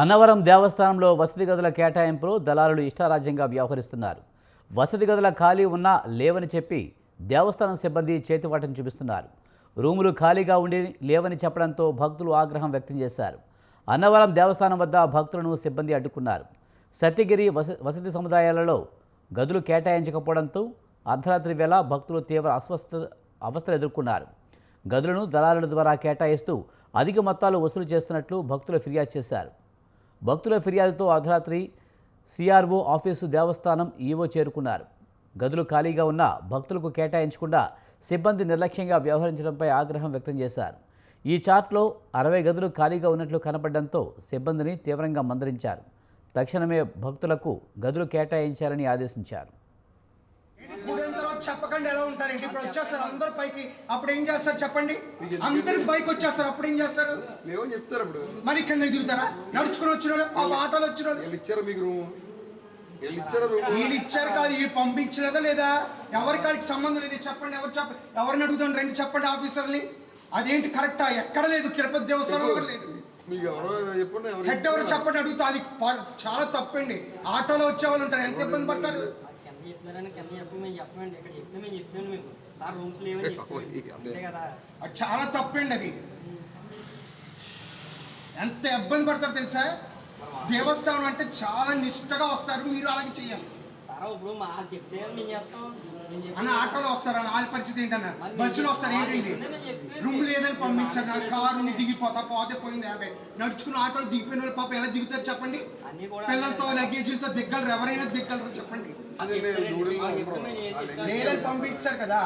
అన్నవరం దేవస్థానంలో వసతి గదుల కేటాయింపులో దళారులు ఇష్టారాజ్యంగా వ్యవహరిస్తున్నారు. వసతి గదుల ఖాళీ ఉన్నా లేవని చెప్పి దేవస్థానం సిబ్బంది చేతివాటం చూపిస్తున్నారు. రూములు ఖాళీగా ఉండి లేవని చెప్పడంతో భక్తులు ఆగ్రహం వ్యక్తం చేశారు. అన్నవరం దేవస్థానం వద్ద భక్తులను సిబ్బంది అడ్డుకున్నారు. సత్యగిరి వస వసతి సముదాయాలలో గదులు కేటాయించకపోవడంతో అర్ధరాత్రి వేళ భక్తులు తీవ్ర అస్వస్థ అవస్థలు ఎదుర్కొన్నారు. గదులను దళారుల ద్వారా కేటాయిస్తూ అధిక మొత్తాలు వసూలు చేస్తున్నట్లు భక్తులు ఫిర్యాదు చేశారు. భక్తుల ఫిర్యాదుతో అర్ధరాత్రి సిఆర్ఓ ఆఫీసు దేవస్థానం ఈవో చేరుకున్నారు. గదులు ఖాళీగా ఉన్న భక్తులకు కేటాయించకుండా సిబ్బంది నిర్లక్ష్యంగా వ్యవహరించడంపై ఆగ్రహం వ్యక్తం చేశారు. ఈ చార్ట్లో అరవై గదులు ఖాళీగా ఉన్నట్లు కనపడడంతో సిబ్బందిని తీవ్రంగా మందరించారు. తక్షణమే భక్తులకు గదులు కేటాయించాలని ఆదేశించారు. చెప్పకండి ఎలా ఉంటారండి ఇప్పుడు వచ్చేస్తారు అందరు పైకి. అప్పుడు ఏం చేస్తారు చెప్పండి? అందరికి పైకి వచ్చేస్తారు అప్పుడు ఏం చేస్తారు? లేవని చెప్తారు అప్పుడు. మరి ఇక్కడ దిగుతారా నడుచుకుని వచ్చిన వాళ్ళు, ఆ ఆటోలు వచ్చిన వాళ్ళు. ఇచ్చారు మీకు రూము? వీళ్ళు ఇచ్చారు కాదు వీళ్ళు పంపించలేదా లేదా? ఎవరి కాడికి సంబంధం లేదు? చెప్పండి ఎవరు చెప్ప ఎవరిని అడుగుతాం రండి చెప్పండి ఆఫీసర్ని. అదేంటి కరెక్టా? ఎక్కడ లేదు తిరుపతి దేవస్థానం లేదు. హెడ్ ఎవరు చెప్పండి అడుగుతా అది చాలా తప్పండి. ఆటోలో వచ్చే వాళ్ళు ఉంటారు ఎంత ఇబ్బంది పడతారు? చెప్పినారని కింద చెప్పి మేము చెప్పమండి. ఇక్కడ చెప్తే మేము చెప్తాను మీకు. సార్ రూమ్స్ లేవని అంతే. కదా. అది చాలా తప్పండి అది. ఎంత ఇబ్బంది పడతారు తెలుసా? దేవస్థానం అంటే చాలా నిష్ఠగా వస్తారు. మీరు అలాగే చేయాలి. అన్న ఆటోలో వస్తారు? అన్న వాళ్ళ పరిస్థితి ఏంటన్న? బస్సులో వస్తారు? ఏంటండి రూమ్ లేదని పంపించారు నా కారు ఉంది దిగిపోతా. పోతే పోయింది యాభై. నడుచుకుని ఆటోలు దిగిపోయిన వాళ్ళు పాప ఎలా దిగుతారు చెప్పండి? అన్ని కూడా పిల్లలతో లగేజీలతో దిగ్గలరు ఎవరైనా దిగ్గలరు చెప్పండి. లేదని పంపించారు కదా.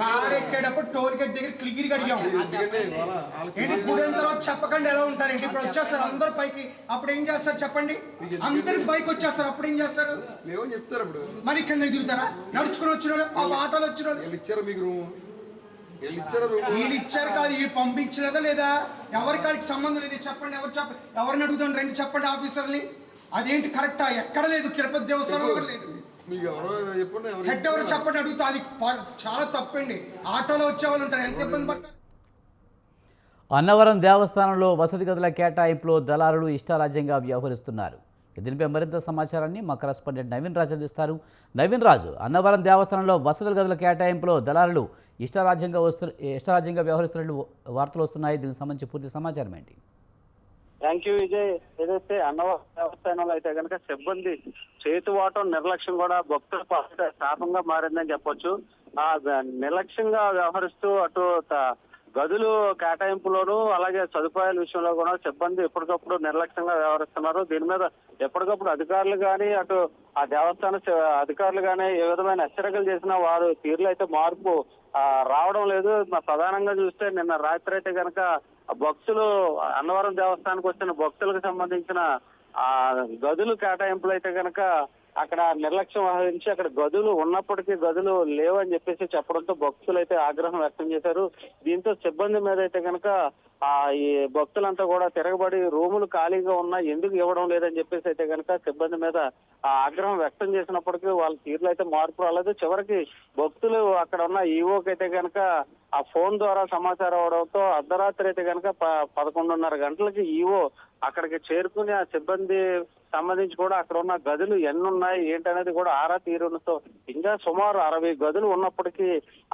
కారు ఎక్కేటప్పుడు టోల్ గేట్ దగ్గర క్లిగిరి అడిగాము ఏంటి? ఇప్పుడు ఎంత రోజు చెప్పకండి ఎలా ఉంటారండి ఇప్పుడు వచ్చేస్తారు అందరు పైకి. అప్పుడు ఏం చేస్తారు చెప్పండి? అందరికి పైకి వచ్చేస్తారు. అప్పుడు ఏం చేస్తారు? లేవని చెప్తారు అప్పుడు. మరి ఇక్కడ దిగుతారా నడుచుకుని వచ్చిన వాళ్ళు, ఆ ఆటోలు వచ్చిన వాళ్ళు. ఇచ్చారు మీకు రూము? వీళ్ళు ఇచ్చారు కాదు వీళ్ళు పంపించలేదా లేదా? ఎవరి కాడికి సంబంధం లేదు? చెప్పండి ఎవరు చెప్ప ఎవరిని అడుగుతాం రండి చెప్పండి ఆఫీసర్ని అదేంటి కరెక్టా? ఎక్కడ లేదు తిరుపతి దేవస్థానం కూడా లేదు. హెడ్ ఎవరు చెప్పండి అడుగుతా. అది చాలా తప్పండి. ఆటోలో వచ్చే వాళ్ళు ఉంటారు ఎంత ఇబ్బంది పడతారు. అన్నవరం దేవస్థానంలో వసతి గదుల కేటాయింపులో దళారులు ఇష్టారాజ్యంగా వ్యవహరిస్తున్నారు. దీనిపై మరింత సమాచారాన్ని మా కరస్పాండెంట్ నవీన్ రాజు అందిస్తారు. నవీన్ రాజు అన్నవరం దేవస్థానంలో వసతుల గదుల కేటాయింపులో దళారులు ఇష్టారాజ్యంగా వస్తు ఇష్టరాజ్యంగా వ్యవహరిస్తున్నట్లు వార్తలు వస్తున్నాయి. దీనికి సంబంధించి పూర్తి సమాచారం ఏంటి? Thank you Vijay. ఏదైతే అన్నవరం దేవస్థానంలో అయితే కనుక సిబ్బంది చేతువాటం నిర్లక్ష్యం కూడా భక్తుల పాలిట శాపంగా మారిందని చెప్పొచ్చు. ఆ నిర్లక్ష్యంగా వ్యవహరిస్తూ అటు గదులు కేటాయింపులోను అలాగే సదుపాయాల విషయంలో కూడా సిబ్బంది ఎప్పటికప్పుడు నిర్లక్ష్యంగా వ్యవహరిస్తున్నారు. దీని మీద ఎప్పటికప్పుడు అధికారులు కానీ అటు ఆ దేవస్థాన అధికారులు కానీ ఏ విధమైన హెచ్చరికలు చేసినా వారు తీరులో అయితే మార్పు రావడం లేదు. ప్రధానంగా చూస్తే నిన్న రాత్రి అయితే కనుక భక్తులు అన్నవరం దేవస్థానానికి వచ్చిన భక్తులకు సంబంధించిన ఆ గదులు కేటాయింపులు అయితే కనుక అక్కడ నిర్లక్ష్యం వహించి అక్కడ గదులు ఉన్నప్పటికీ గదులు లేవని చెప్పేసి చెప్పడంతో భక్తులు అయితే ఆగ్రహం వ్యక్తం చేశారు. దీంతో సిబ్బంది మీద అయితే కనుక ఆ ఈ భక్తులంతా కూడా తిరగబడి రూములు ఖాళీగా ఉన్నా ఎందుకు ఇవ్వడం లేదని చెప్పేసి అయితే కనుక సిబ్బంది మీద ఆ ఆగ్రహం వ్యక్తం చేసినప్పటికీ వాళ్ళ తీరులో అయితే మార్పు రాలేదు. చివరికి భక్తులు అక్కడ ఉన్న ఈవోకి అయితే కనుక ఆ ఫోన్ ద్వారా సమాచారం అవడంతో అర్ధరాత్రి అయితే కనుక ప- పదకొండున్నర గంటలకి ఈవో అక్కడికి చేరుకుని ఆ సిబ్బంది సంబంధించి కూడా అక్కడ ఉన్న గదులు ఎన్ని ఉన్నాయి ఏంటనేది కూడా ఆరా తీరునతో ఇంకా సుమారు అరవై గదులు ఉన్నప్పటికీ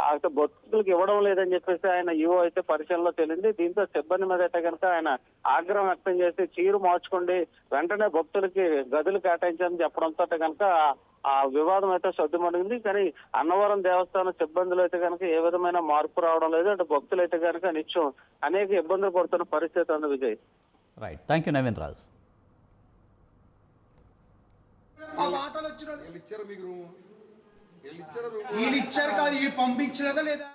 ఆ భక్తులకు ఇవ్వడం లేదని చెప్పేసి ఆయన ఈవో అయితే పరిశీలనలో తేలింది. దీంతో సిబ్బంది మీద అయితే కనుక ఆయన ఆగ్రహం వ్యక్తం చేసి చీరు మార్చుకోండి వెంటనే భక్తులకి గదులు కేటాయించని చెప్పడంతో కనుక ఆ వివాదం అయితే సర్దుమణింది. కానీ అన్నవరం దేవస్థానం సిబ్బందులు అయితే కనుక ఏ విధమైన మార్పు రావడం లేదు. అంటే భక్తులు అయితే కనుక నిత్యం అనేక ఇబ్బందులు పడుతున్న పరిస్థితి ఉంది Vijay. Right thank you Naveen Raju ఆ ఆటోలో వచ్చిన వాళ్ళు. ఇచ్చారు మీకు రూము? వీళ్ళు ఇచ్చారు రూము? వీళ్ళు ఇచ్చారు కాదు వీళ్ళు పంపించలేదా లేదా?